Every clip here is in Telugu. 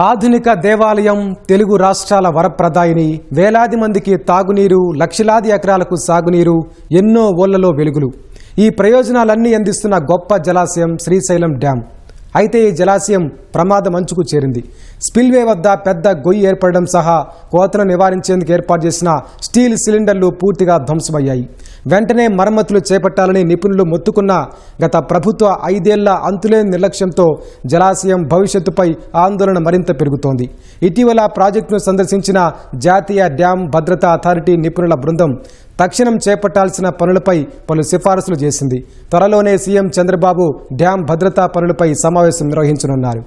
ఆధునిక దేవాలయం తెలుగు రాష్ట్రాల వరప్రదాయిని వేలాది మందికి తాగునీరు లక్షలాది ఎకరాలకు సాగునీరు ఎన్నో ఓళ్ళలో వెలుగులు. ఈ ప్రయోజనాలన్నీ అందిస్తున్న గొప్ప జలాశయం శ్రీశైలం డ్యాం. అయితే ఈ జలాశయం ప్రమాదం అంచుకు చేరింది. స్పిల్వే వద్ద పెద్ద గొయ్యి ఏర్పడడం సహా కోతను నివారించేందుకు ఏర్పాటు చేసిన స్టీల్ సిలిండర్లు పూర్తిగా ధ్వంసమయ్యాయి. వెంటనే మరమ్మతులు చేపట్టాలని నిపుణులు మొత్తుకున్న గత ప్రభుత్వ ఐదేళ్ళ అంతులేని నిర్లక్ష్యంతో జలాశయం భవిష్యత్తుపై ఆందోళన మరింత పెరుగుతోంది. ఇటీవల ప్రాజెక్టును సందర్శించిన జాతీయ డ్యాం భద్రతా అథారిటీ నిపుణుల బృందం తక్షణం చేపట్టాల్సిన పనులపై పలు సిఫారసులు చేసింది. త్వరలోనే సీఎం చంద్రబాబు డ్యాం భద్రతా పనులపై సమావేశం నిర్వహించనున్నారు.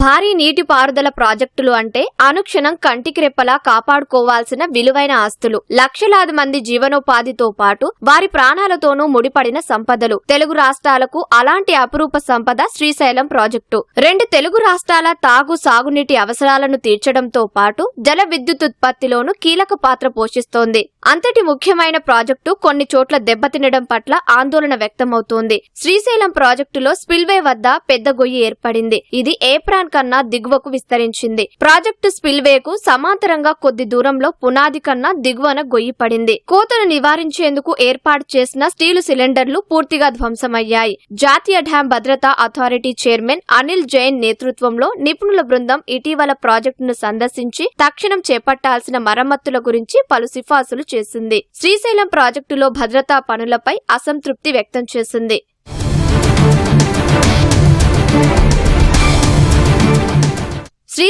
భారీ నీటిపారుదల ప్రాజెక్టులు అంటే అనుక్షణం కంటికి రెప్పలా కాపాడుకోవాల్సిన విలువైన ఆస్తులు. లక్షలాది మంది జీవనోపాధితో పాటు వారి ప్రాణాలతోనూ ముడిపడిన సంపదలు. తెలుగు రాష్ట్రాలకు అలాంటి అపురూప సంపద శ్రీశైలం ప్రాజెక్టు. రెండు తెలుగు రాష్ట్రాల తాగు సాగునీటి అవసరాలను తీర్చడంతో పాటు జల విద్యుత్ ఉత్పత్తిలోనూ కీలక పాత్ర పోషిస్తోంది. అంతటి ముఖ్యమైన ప్రాజెక్టు కొన్ని చోట్ల దెబ్బతినడం పట్ల ఆందోళన వ్యక్తమవుతోంది. శ్రీశైలం ప్రాజెక్టులో స్పిల్వే వద్ద పెద్ద గొయ్యి ఏర్పడింది. ఇది ఏప్రాన్ కన్నా దిగువకు విస్తరించింది. ప్రాజెక్టు స్పిల్వేకు సమాంతరంగా కొద్ది దూరంలో పునాది కన్నా దిగువన గొయ్యి పడింది. కోతను నివారించేందుకు ఏర్పాటు చేసిన స్టీలు సిలిండర్లు పూర్తిగా ధ్వంసమయ్యాయి. జాతీయ డ్యాం భద్రతా అథారిటీ చైర్మన్ అనిల్ జైన్ నేతృత్వంలో నిపుణుల బృందం ఇటీవల ప్రాజెక్టును సందర్శించి తక్షణం చేపట్టాల్సిన మరమ్మతుల గురించి పలు సిఫార్సులు చేసింది. శ్రీశైలం ప్రాజెక్టులో భద్రతా పనులపై అసంతృప్తి వ్యక్తం చేసింది.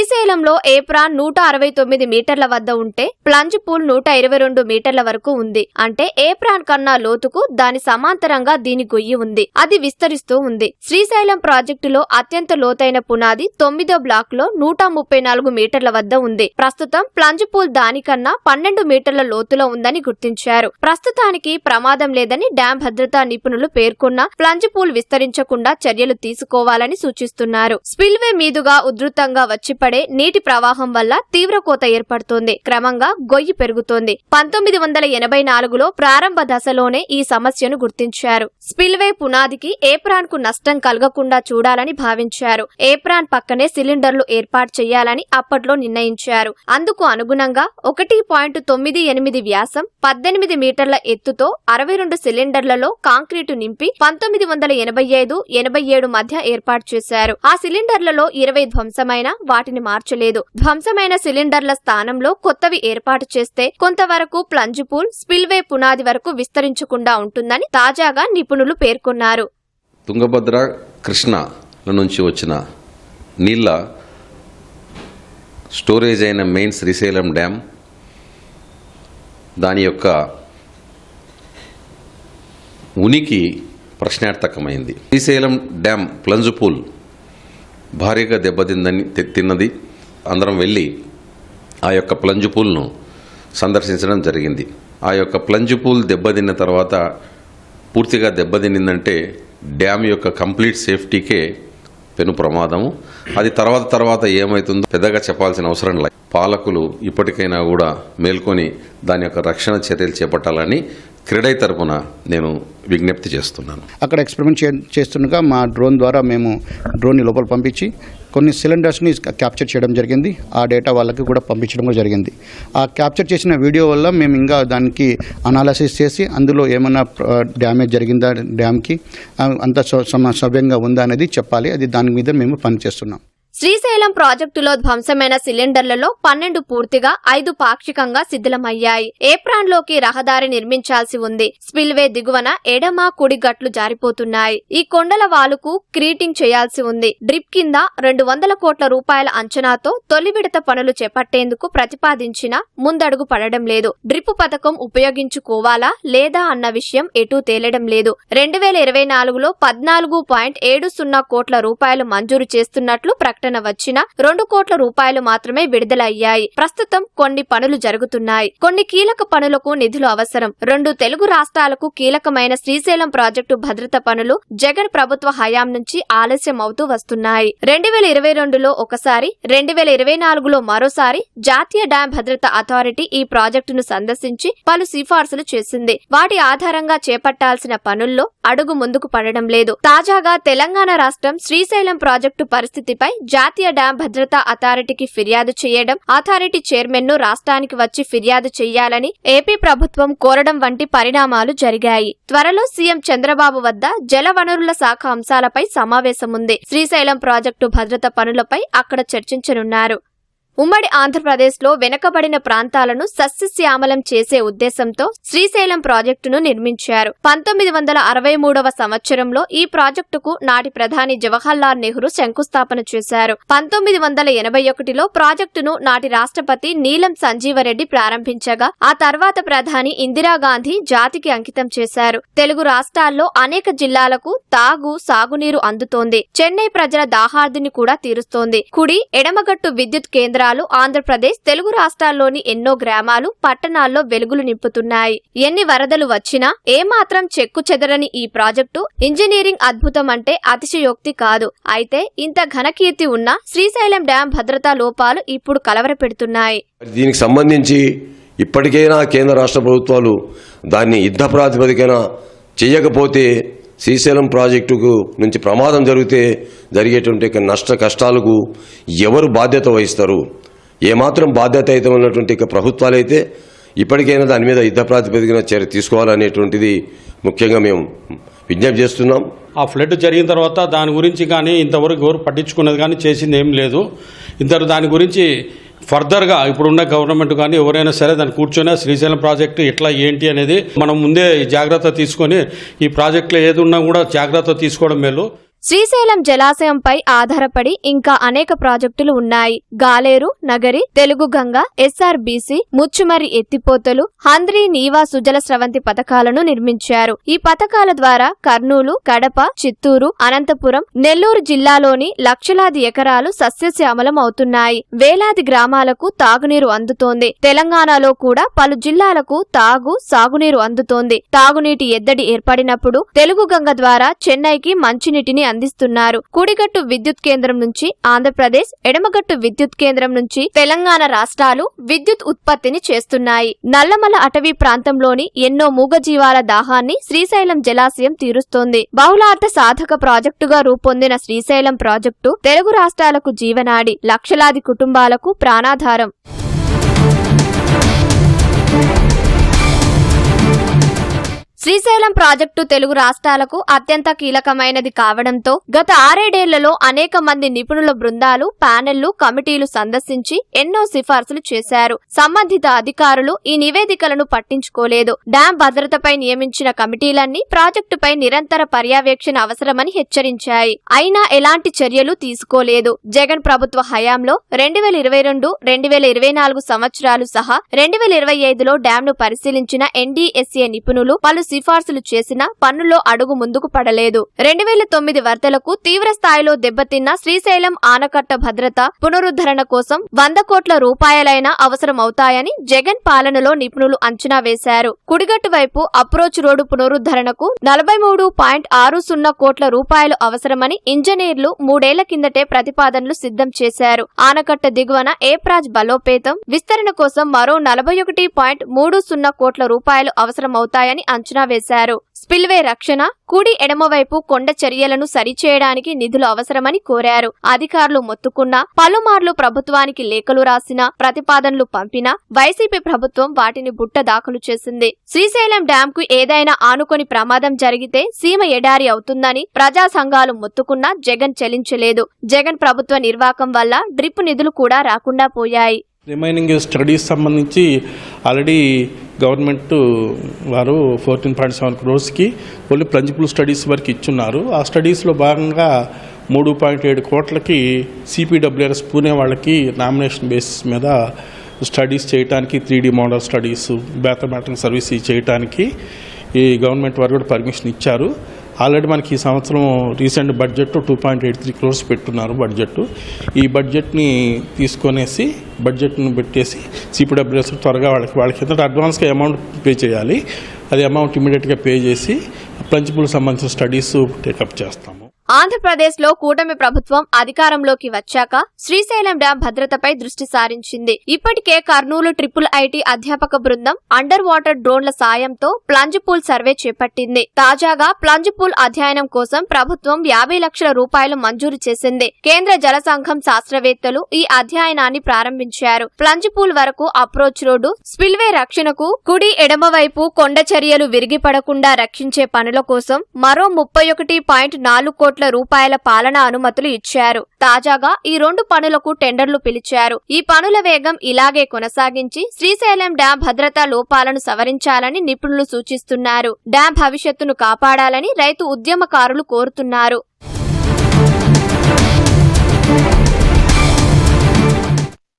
శ్రీశైలంలో ఏప్రాన్ నూట అరవై తొమ్మిది మీటర్ల వద్ద ఉంటే ప్లంజ్ పూల్ నూట ఇరవై రెండు మీటర్ల వరకు ఉంది. అంటే ఏప్రాన్ కన్నా లోతుకు దాని సమాంతరంగా దీని గొయ్యి ఉంది. అది విస్తరిస్తూ ఉంది. శ్రీశైలం ప్రాజెక్టులో అత్యంత లోతైన పునాది తొమ్మిదో బ్లాక్లో నూట ముప్పై నాలుగు మీటర్ల వద్ద ఉంది. ప్రస్తుతం ప్లంజ్ పూల్ దానికన్నా పన్నెండు మీటర్ల లోతులో ఉందని గుర్తించారు. ప్రస్తుతానికి ప్రమాదం లేదని డ్యాం భద్రతా నిపుణులు పేర్కొన్న ప్లంజ్ పూల్ విస్తరించకుండా చర్యలు తీసుకోవాలని సూచిస్తున్నారు. స్పిల్వే మీదుగా ఉధృతంగా ఏర్పడే నీటి ప్రవాహం వల్ల తీవ్ర కోత ఏర్పడుతోంది. క్రమంగా గొయ్యి పెరుగుతోంది. పంతొమ్మిది వందల ఎనభై నాలుగులో ప్రారంభ దశలోనే ఈ సమస్యను గుర్తించారు. స్పిల్వే పునాదికి ఏప్రాన్కు నష్టం కలగకుండా చూడాలని భావించారు. ఏప్రాన్ పక్కనే సిలిండర్లు ఏర్పాటు చేయాలని అప్పట్లో నిర్ణయించారు. అందుకు అనుగుణంగా ఒకటి పాయింట్ తొమ్మిది ఎనిమిది వ్యాసం పద్దెనిమిది మీటర్ల ఎత్తుతో అరవై రెండు సిలిండర్లలో కాంక్రీటు నింపి పంతొమ్మిది వందల ఎనభై ఐదు ఎనభై ఏడు మధ్య ఏర్పాటు చేశారు. ఆ సిలిండర్లలో ఇరవై ధ్వంసమైన వాటిని మార్చలేదు. ధ్వంసమైన సిలిండర్ల స్థానంలో కొత్తవి ఏర్పాటు చేస్తే కొంతవరకు ప్లంజ్ పూల్ స్పిల్వే పునాది వరకు విస్తరించకుండా ఉంటుందని తాజాగా నిపుణులు పేర్కొన్నారు. తుంగభద్ర కృష్ణల నుంచి వచ్చిన నీళ్ళ స్టోరేజ్ అయిన మెయిన్ శ్రీశైలం డ్యామ్ దాని యొక్క ఉనికి ప్రశ్నార్థకమైంది. శ్రీశైలం డ్యామ్ ప్లంజ్ పూల్ భారీగా దెబ్బతిందని తిన్నది. అందరం వెళ్ళి ఆ యొక్క ప్లంజ్ పూల్ను సందర్శించడం జరిగింది. ఆ యొక్క ప్లంజ్ పూల్ దెబ్బతిన్న తర్వాత పూర్తిగా దెబ్బతినిందంటే డ్యామ్ యొక్క కంప్లీట్ సేఫ్టీకే పెను ప్రమాదము. అది తర్వాత తర్వాత ఏమవుతుందో పెద్దగా చెప్పాల్సిన అవసరం లేదు పాలకులు ఇప్పటికైనా కూడా మేల్కొని దాని యొక్క రక్షణ చర్యలు చేపట్టాలని క్రీడై తరపున నేను విజ్ఞప్తి చేస్తున్నాను. అక్కడ ఎక్స్పెరిమెంట్ చే చేస్తుండగా మా డ్రోన్ ద్వారా మేము డ్రోన్ని లోపల పంపించి కొన్ని సిలిండర్స్ని క్యాప్చర్ చేయడం జరిగింది. ఆ డేటా వాళ్ళకి కూడా పంపించడం కూడా జరిగింది. ఆ క్యాప్చర్ చేసిన వీడియో వల్ల మేము ఇంకా దానికి అనాలసిస్ చేసి అందులో ఏమైనా డ్యామేజ్ జరిగిందా డ్యామ్కి? అంత స- సమ- సవ్యంగా ఉందా అనేది చెప్పాలి. అది దాని మీద మేము పనిచేస్తున్నాం. శ్రీశైలం ప్రాజెక్టులో ధ్వంసమైన సిలిండర్లలో పన్నెండు పూర్తిగా ఐదు పాక్షికంగా శిథిలమయ్యాయి ఏప్రాన్లోకి రహదారి నిర్మించాల్సి ఉంది? స్పిల్వే దిగువన ఎడమ కుడి గట్లు జారిపోతున్నాయి. ఈ కొండల వాలుకు క్రీటింగ్ చేయాల్సి ఉంది. డ్రిప్ కింద రెండు వందల కోట్ల రూపాయల అంచనాతో తొలి విడత పనులు చేపట్టేందుకు ప్రతిపాదించిన ముందడుగు పడడం లేదు. డ్రిప్ పథకం ఉపయోగించుకోవాలా లేదా అన్న విషయం ఎటూ తేలడం లేదు. రెండు వేల ఇరవై నాలుగులో పద్నాలుగు పాయింట్ ఏడు సున్నా కోట్ల రూపాయలు మంజూరు చేస్తున్నట్లు ప్రకటించారు ప్రకటన వచ్చిన రెండు కోట్ల రూపాయలు మాత్రమే విడుదలయ్యాయి. ప్రస్తుతం కొన్ని పనులు జరుగుతున్నాయి. కొన్ని కీలక పనులకు నిధులు అవసరం. రెండు తెలుగు రాష్ట్రాలకు కీలకమైన శ్రీశైలం ప్రాజెక్టు భద్రత పనులు జగన్ ప్రభుత్వ హయాం నుంచి ఆలస్యం అవుతూ వస్తున్నాయి. రెండు వేల ఇరవై రెండులో ఒకసారి రెండు వేల ఇరవై నాలుగులో మరోసారి జాతీయ డ్యాం భద్రత అథారిటీ ఈ ప్రాజెక్టును సందర్శించి పలు సిఫార్సులు చేసింది. వాటి ఆధారంగా చేపట్టాల్సిన పనుల్లో అడుగు ముందుకు పడడం లేదు. తాజాగా తెలంగాణ రాష్ట్రం శ్రీశైలం ప్రాజెక్టు పరిస్థితిపై జాతీయ డ్యాం భద్రతా అథారిటీకి ఫిర్యాదు చేయడం అథారిటీ చైర్మన్ను రాష్ట్రానికి వచ్చి ఫిర్యాదు చేయాలని ఏపీ ప్రభుత్వం కోరడం వంటి పరిణామాలు జరిగాయి. త్వరలో సీఎం చంద్రబాబు వద్ద జలవనరుల శాఖ అంశాలపై సమావేశం ఉంది శ్రీశైలం ప్రాజెక్టు భద్రత పనులపై అక్కడ చర్చించనున్నారు. ఉమ్మడి ఆంధ్రప్రదేశ్లో వెనకబడిన ప్రాంతాలను సస్యశ్యామలం చేసే ఉద్దేశంతో శ్రీశైలం ప్రాజెక్టును నిర్మించారు. పంతొమ్మిది వందల అరవై మూడవ సంవత్సరంలో ఈ ప్రాజెక్టుకు నాటి ప్రధాని జవహర్లాల్ నెహ్రూ శంకుస్థాపన చేశారు. పంతొమ్మిది వందల ఎనభై ఒకటిలో ప్రాజెక్టును నాటి రాష్ట్రపతి నీలం సంజీవరెడ్డి ప్రారంభించగా ఆ తర్వాత ప్రధాని ఇందిరాగాంధీ జాతికి అంకితం చేశారు. తెలుగు రాష్ట్రాల్లో అనేక జిల్లాలకు తాగు సాగునీరు అందుతోంది. చెన్నై ప్రజల దాహార్దిని కూడా తీరుస్తోంది. కుడి ఎడమగట్టు విద్యుత్ కేంద్రం కేంద్రాలు ఆంధ్రప్రదేశ్ తెలుగు రాష్ట్రాల్లోని ఎన్నో గ్రామాలు పట్టణాల్లో వెలుగులు నింపుతున్నాయి. ఎన్ని వరదలు వచ్చినా ఏమాత్రం చెక్కు చెదరని ఈ ప్రాజెక్టు ఇంజనీరింగ్ అద్భుతం అంటే అతిశయోక్తి కాదు. అయితే ఇంత ఘనకీర్తి ఉన్న శ్రీశైలం డ్యాం భద్రతా లోపాలు ఇప్పుడు కలవరపెడుతున్నాయి. దీనికి సంబంధించి ఇప్పటికైనా కేంద్ర రాష్ట్ర ప్రభుత్వాలు దాన్ని యుద్ధ ప్రాతిపదికన చేయకపోతే శ్రీశైలం ప్రాజెక్టుకు నుంచి ప్రమాదం జరిగితే జరిగేటువంటి నష్ట కష్టాలకు ఎవరు బాధ్యత వహిస్తారు? ఏమాత్రం బాధ్యత అయితే ఉన్నటువంటి ప్రభుత్వాలైతే ఇప్పటికైనా దాని మీద యుద్ధ ప్రాతిపదికన చర్య తీసుకోవాలనేటువంటిది ముఖ్యంగా మేము విజ్ఞప్తి చేస్తున్నాం. ఆ ఫ్లడ్ జరిగిన తర్వాత దాని గురించి కానీ ఇంతవరకు ఎవరు పట్టించుకున్నది కానీ చేసింది ఏం లేదు. ఇంతవరకు దాని గురించి ఫర్దర్గా ఇప్పుడున్న గవర్నమెంట్ కానీ ఎవరైనా సరే దాన్ని కూర్చొని శ్రీశైలం ప్రాజెక్టు ఎట్లా ఏంటి అనేది మనం ముందే జాగ్రత్త తీసుకొని ఈ ప్రాజెక్టులో ఏది ఉన్నా కూడా జాగ్రత్త తీసుకోవడం మేలు. శ్రీశైలం జలాశయంపై ఆధారపడి ఇంకా అనేక ప్రాజెక్టులు ఉన్నాయి. గాలేరు నగరి తెలుగు గంగ ఎస్ఆర్బీసీ ముచ్చుమరి ఎత్తిపోతలు హంద్రి నీవా సుజల స్రవంతి పథకాలను నిర్మించారు. ఈ పథకాల ద్వారా కర్నూలు కడప చిత్తూరు అనంతపురం నెల్లూరు జిల్లాలోని లక్షలాది ఎకరాలు సస్యశ్యామలం అవుతున్నాయి. వేలాది గ్రామాలకు తాగునీరు అందుతోంది. తెలంగాణలో కూడా పలు జిల్లాలకు తాగు సాగునీరు అందుతోంది. తాగునీటి ఎద్దడి ఏర్పడినప్పుడు తెలుగు గంగ ద్వారా చెన్నైకి మంచినీటిని అందిస్తున్నారు. కుడిగట్టు విద్యుత్ కేంద్రం నుంచి ఆంధ్రప్రదేశ్ ఎడమగట్టు విద్యుత్ కేంద్రం నుంచి తెలంగాణ రాష్ట్రాలు విద్యుత్ ఉత్పత్తిని చేస్తున్నాయి. నల్లమల అటవీ ప్రాంతంలోని ఎన్నో మూగజీవాల దాహాన్ని శ్రీశైలం జలాశయం తీరుస్తోంది. బహుళార్థ సాధక ప్రాజెక్టుగా రూపొందిన శ్రీశైలం ప్రాజెక్టు తెలుగు రాష్ట్రాలకు జీవనాడి లక్షలాది కుటుంబాలకు ప్రాణాధారం. శ్రీశైలం ప్రాజెక్టు తెలుగు రాష్ట్రాలకు అత్యంత కీలకమైనది కావడంతో గత ఆరేడేళ్ళలో అనేక మంది నిపుణుల బృందాలు ప్యానెళ్ళు కమిటీలు సందర్శించి ఎన్నో సిఫార్సులు చేశారు. సంబంధిత అధికారులు ఈ నివేదికలను పట్టించుకోలేదు. డ్యాం భద్రతపై నియమించిన కమిటీలన్నీ ప్రాజెక్టుపై నిరంతర పర్యవేక్షణ అవసరమని హెచ్చరించాయి. అయినా ఎలాంటి చర్యలు తీసుకోలేదు. జగన్ ప్రభుత్వ హయాంలో రెండు వేల ఇరవై రెండు రెండు వేల ఇరవై నాలుగు సంవత్సరాలు సహా రెండు వేల ఇరవై ఐదులో డ్యాంను పరిశీలించిన ఎన్డీఎస్ఏ నిపుణులు పలు సిఫార్సులు చేసినా పన్నులో అడుగు ముందుకు పడలేదు. రెండు వేల తొమ్మిది వరదలకు తీవ్ర స్థాయిలో దెబ్బతిన్న శ్రీశైలం ఆనకట్ట భద్రత పునరుద్ధరణ కోసం వంద కోట్ల రూపాయలైనా అవసరమవుతాయని జగన్ పాలనలో నిపుణులు అంచనా వేశారు. కుడిగట్టు వైపు అప్రోచ్ రోడ్డు పునరుద్ధరణకు నలభై మూడు పాయింట్ ఆరు సున్నా కోట్ల రూపాయలు అవసరమని ఇంజనీర్లు మూడేళ్ళ కిందటే ప్రతిపాదనలు సిద్ధం చేశారు. ఆనకట్ట దిగువన ఏప్రాజ్ బలోపేతం విస్తరణ కోసం మరో నలభై ఒకటి పాయింట్ మూడు సున్నా కోట్ల రూపాయలు అవసరమవుతాయని అంచనా వేశారు. స్పిల్వే రక్షణ కుడి ఎడమవైపు కొండ చర్యలను సరిచేయడానికి నిధులు అవసరమని కోరారు. అధికారులు మొత్తుకున్నా పలుమార్లు ప్రభుత్వానికి లేఖలు రాసినా ప్రతిపాదనలు పంపినా వైసీపీ ప్రభుత్వం వాటిని బుట్ట దాఖలు చేసింది. శ్రీశైలం డ్యాం కు ఏదైనా ఆనుకొని ప్రమాదం జరిగితే సీమ ఎడారి అవుతుందని ప్రజా సంఘాలు మొత్తుకున్నా జగన్ చెలించలేదు. జగన్ ప్రభుత్వ నిర్వాకం వల్ల డ్రిప్ నిధులు కూడా రాకుండా పోయాయి. రిమైనింగ్ స్టడీస్ సంబంధించి ఆల్రెడీ గవర్నమెంట్ వారు ఫోర్టీన్ పాయింట్ సెవెన్ క్రోర్స్కి ఓన్లీ ప్రిన్సిపల్ స్టడీస్ వరకు ఇచ్చున్నారు. ఆ స్టడీస్లో భాగంగా మూడు పాయింట్ ఏడు కోట్లకి సిపిడబ్ల్యూఆర్ఎస్ పూణే వాళ్ళకి నామినేషన్ బేసిస్ మీద స్టడీస్ చేయడానికి three D model studies mathematics service చేయడానికి ఈ గవర్నమెంట్ వారు కూడా పర్మిషన్ ఇచ్చారు. ఆల్రెడీ మనకి ఈ సంవత్సరం recent budget two point eight three crores పెట్టున్నారు బడ్జెట్. ఈ బడ్జెట్ని తీసుకొనేసి బడ్జెట్ను పెట్టేసి సిపిడబ్ల్యూఎస్ త్వరగా వాళ్ళకి వాళ్ళకి ఎంత అడ్వాన్స్గా అమౌంట్ పే చేయాలి. అది అమౌంట్ ఇమీడియట్గా పే చేసి ప్రిన్సిపల్ సంబంధించిన స్టడీస్ టేకప్ చేస్తాం. ఆంధ్రప్రదేశ్లో కూటమి ప్రభుత్వం అధికారంలోకి వచ్చాక శ్రీశైలం డ్యాం భద్రతపై దృష్టి సారించింది. ఇప్పటికే కర్నూలు ట్రిపుల్ ఐటీ అధ్యాపక బృందం అండర్ వాటర్ డ్రోన్ల సాయంతో ప్లంజ్ పూల్ సర్వే చేపట్టింది. తాజాగా ప్లంజ్ పూల్ అధ్యయనం కోసం ప్రభుత్వం యాభై లక్షల రూపాయలు మంజూరు చేసింది. కేంద్ర జల సంఘం శాస్త్రవేత్తలు ఈ అధ్యయనాన్ని ప్రారంభించారు. ప్లంజ్ పూల్ వరకు అప్రోచ్ రోడ్డు స్పిల్వే రక్షణకు కుడి ఎడమవైపు కొండ చర్యలు విరిగిపడకుండా రక్షించే పనుల కోసం మరో ముప్పై ఒకటి పాయింట్ నాలుగు కోట్ల రూపాయల పాలనా అనుమతులు ఇచ్చారు. తాజాగా ఈ రెండు పనులకు టెండర్లు పిలిచారు. ఈ పనుల వేగం ఇలాగే కొనసాగించి శ్రీశైలం డ్యాం భద్రతా లోపాలను సవరించాలని నిపుణులు సూచిస్తున్నారు. డ్యాం భవిష్యత్తును కాపాడాలని రైతు ఉద్యమకారులు కోరుతున్నారు.